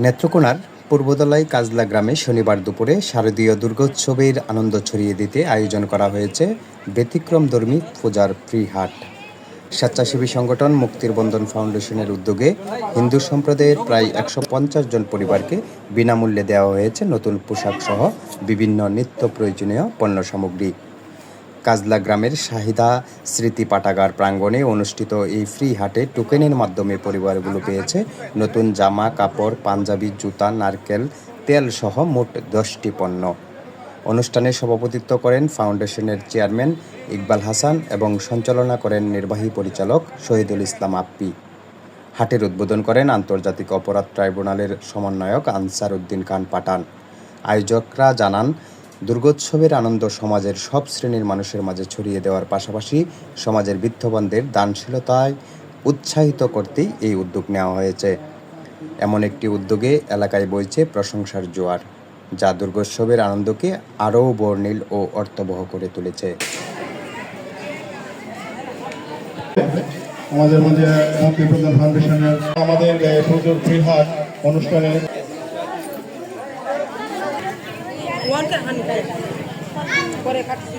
নেত্রকোনার পূর্বদলাই কাজলা গ্রামে শনিবার দুপুরে শারদীয় দুর্গোৎসবের আনন্দ ছড়িয়ে দিতে আয়োজন করা হয়েছে ব্যতিক্রমধর্মী পূজার ফ্রি হাট। স্বেচ্ছাসেবী সংগঠন মুক্তির বন্ধন ফাউন্ডেশনের উদ্যোগে হিন্দু সম্প্রদায়ের প্রায় একশো পঞ্চাশ জন পরিবারকে বিনামূল্যে দেওয়া হয়েছে নতুন পোশাক সহ বিভিন্ন নিত্য প্রয়োজনীয় পণ্য সামগ্রী কাজলা গ্রামের শাহিদা স্মৃতি পাঠাগার প্রাঙ্গণে অনুষ্ঠিত এই ফ্রি হাটে টোকেনের মাধ্যমে পরিবারগুলো পেয়েছে নতুন জামা, কাপড়, পাঞ্জাবি, জুতা, নারকেল, তেল সহ মোট দশটি পণ্য। অনুষ্ঠানে সভাপতিত্ব করেন ফাউন্ডেশনের চেয়ারম্যান ইকবাল হাসান এবং সঞ্চালনা করেন নির্বাহী পরিচালক শহীদুল ইসলাম আপ্পি হাটের উদ্বোধন করেন আন্তর্জাতিক অপরাধ ট্রাইব্যুনালের সমন্বয়ক আনসার উদ্দিন খান পাঠান। আয়োজকরা জানান দুর্গোৎসবের আনন্দ সমাজের সব শ্রেণির মানুষের মাঝে ছড়িয়ে দেওয়ার পাশাপাশি সমাজের বিত্তবানদের দানশীলতায় উৎসাহিত করতেই এই উদ্যোগ নেওয়া হয়েছে। এমন একটি উদ্যোগে এলাকায় বইছে প্রশংসার জোয়ার, যা দুর্গোৎসবের আনন্দকে আরও বর্ণিল ও অর্থবহ করে তুলেছে। আমাদের মধ্যে ফাউন্ডেশনের আমাদের পুজোর ফ্রি হাট অনুষ্ঠানে করে কাটছি।